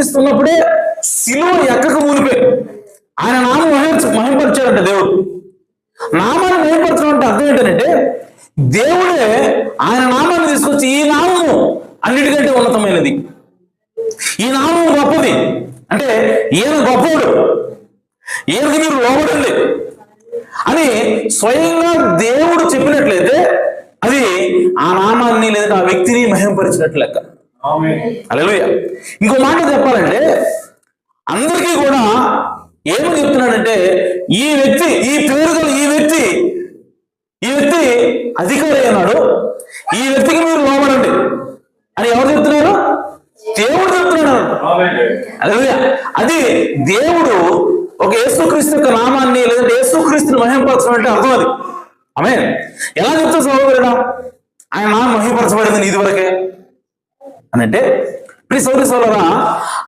ఇస్తున్నప్పుడే శిలువ ఎక్కక మునిపే. ఆయన నామం మహించ మహింపరిచాడంట దేవుడు. నామాన్ని మహింపరచడం అంటే అర్థం ఏంటంటే దేవుడే ఆయన నామాన్ని తీసుకొచ్చి ఈ నామము అన్నిటికంటే ఉన్నతమైనది. ఈ నామం గొప్పది. అంటే ఈయన గొప్పవాడు ఈయనకి మీరు లోబడండి. అని స్వయంగా దేవుడు చెప్పినట్లయితే అది ఆ నామాన్ని లేదా ఆ వ్యక్తిని మహింపరిచినట్లు లెక్క. అలలుయ ఇంకో మాట చెప్పాలంటే అందరికీ కూడా ఏమని చెప్తున్నాడంటే ఈ వ్యక్తి ఈ పేరు ఈ వ్యక్తి ఈ వ్యక్తి అధికారి అయినాడు ఈ వ్యక్తికి మీరు లోబడండి. అని ఎవరు చెప్తున్నారు? దేవుడు చెప్తున్నాడు. అలలుయ అది దేవుడు ఒక యేసుక్రీస్తు యొక్క నామాన్ని లేదంటే యేసుక్రీస్తుని మహింపరచడం అంటే అర్థం అది. ఆమె ఎలా చెప్తా సహోదరుడా? ఆయన నామం మహింపరచబడింది ఇది వరకే. అని అంటే ప్లీజ్ సౌరి సోలరా